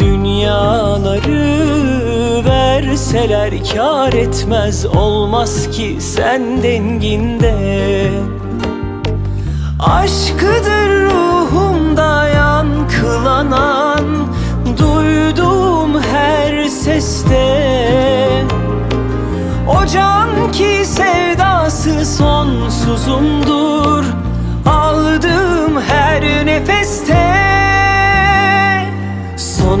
Dünyaları verseler kar etmez Olmaz ki sen denginde. Aşkıdır ruhumda yankılanan Duyduğum her seste. O can ki sevdası sonsuzumdur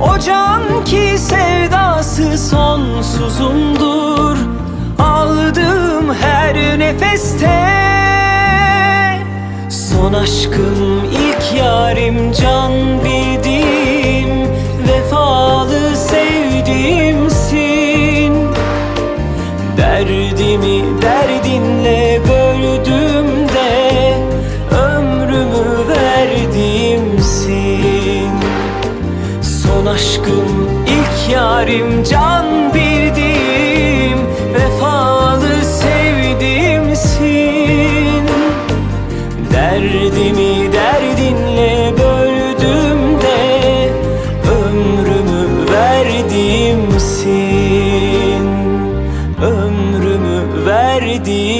o ki sevdası sonsuzumdur. Aldığım her nefeste Son aşkım ilk yarim can bildiğim Vefalı sevdiğimsin. Derdimi yarim can bildiğim Vefalı sevdiğimsin Derdimi derdinle böldüğümde Ömrümü verdiğimsin Ömrümü verdiğimsin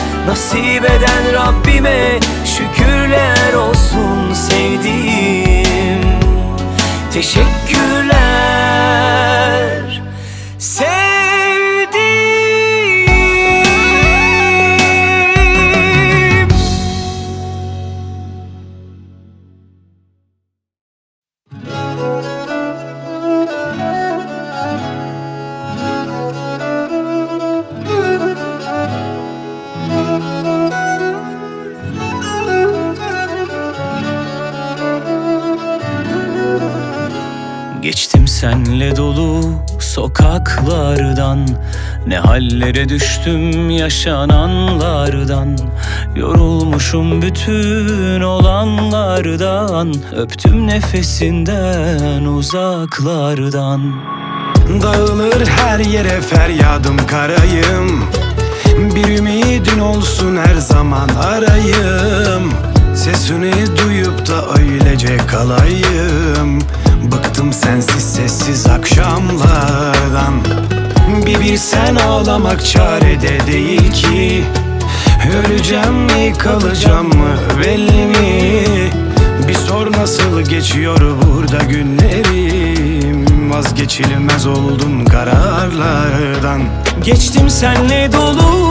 Nasip eden Rabbime Şükürler olsun sevdiğim. Teşekkürler Geçtim senle dolu sokaklardan Ne hallere düştüm yaşananlardan. Yorulmuşum bütün olanlardan Öptüm nefesinden uzaklardan. Dağılır her yere feryadım karayım Bir ümidin olsun her zaman arayım. Sesini duyup da öylece kalayım. Bıktım sensiz sessiz akşamlardan. Bir bilsen ağlamak çarede değil ki. Öleceğim mi kalacağım mı belli mi? Bir sor nasıl geçiyor burada günlerim? Vazgeçilmez oldum kararlardan. Geçtim senle dolu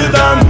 uzaklardan